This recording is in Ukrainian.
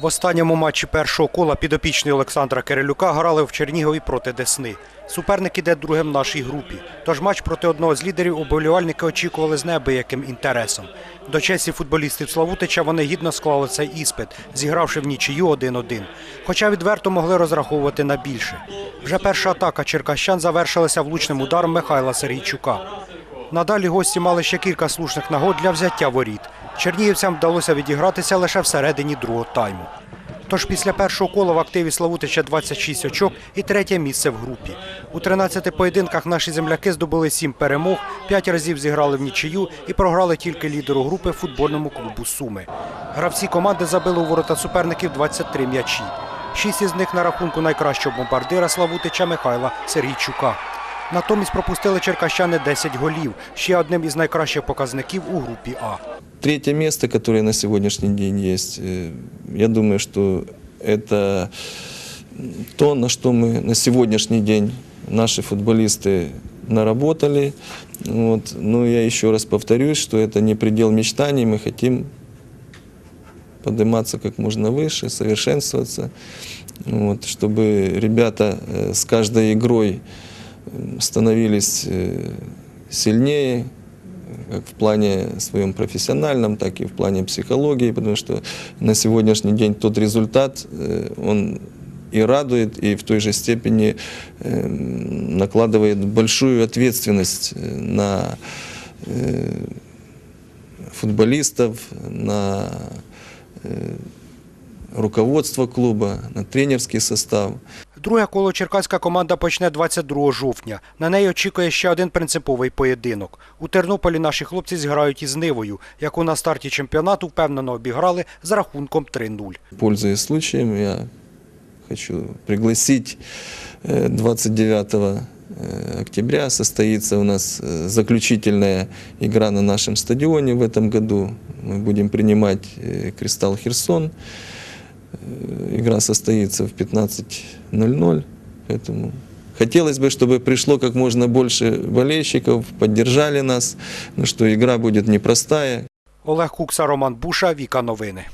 В останньому матчі першого кола підопічний Олександра Кирилюка грали в Чернігові проти Десни. Суперник іде другим нашій групі. Тож матч проти одного з лідерів оболівальники очікували з неабияким інтересом. До честі футболістів Славутича вони гідно склали цей іспит, зігравши в нічию 1-1. Хоча відверто могли розраховувати на більше. Вже перша атака черкащан завершилася влучним ударом Михайла Сергійчука. Надалі гості мали ще кілька слушних нагод для взяття воріт. Чернігівцям вдалося відігратися лише всередині другого тайму. Тож після першого кола в активі Славутича 26 очок і третє місце в групі. У 13 поєдинках наші земляки здобули 7 перемог, 5 разів зіграли в нічию і програли тільки лідеру групи футбольному клубу Суми. Гравці команди забили у ворота суперників 23 м'ячі. Шість із них на рахунку найкращого бомбардира Славутича Михайла Сергійчука. Натомість пропустили черкащани 10 голів, ще одним із найкращих показників у групі А. Третье место, которое на сегодняшний день есть, э, я думаю, что это то, на что мы на сегодняшний день наши футболисты наработали. Вот. Но я еще раз повторюсь, что это не предел мечтаний, мы хотим подниматься как можно выше, совершенствоваться, вот, чтобы ребята э, с каждой игрой становились э, сильнее, как в плане своем профессиональном, так и в плане психологии, потому что на сегодняшний день тот результат, э, он и радует, и в той же степени э, накладывает большую ответственность э, на э, футболистов, на э, руководство клуба, на тренерский состав. Друге коло черкаська команда почне 22 жовтня. На неї очікує ще один принциповий поєдинок. У Тернополі наші хлопці зіграють із Нивою, яку на старті чемпіонату впевнено обіграли з рахунком 3-0. Пользуясь случаем, я хочу пригласить э, 29 э, октября состоится у нас э, заключительная игра на нашем стадионе в этом году. Мы будем принимать э, Кристалл Херсон. Э, Игра состоится в 15.00, поэтому хотелось бы, чтобы пришло как можно больше болельщиков, поддержали нас, но что игра будет непростая, Олег Кукса, Роман Буша, Віка Новини.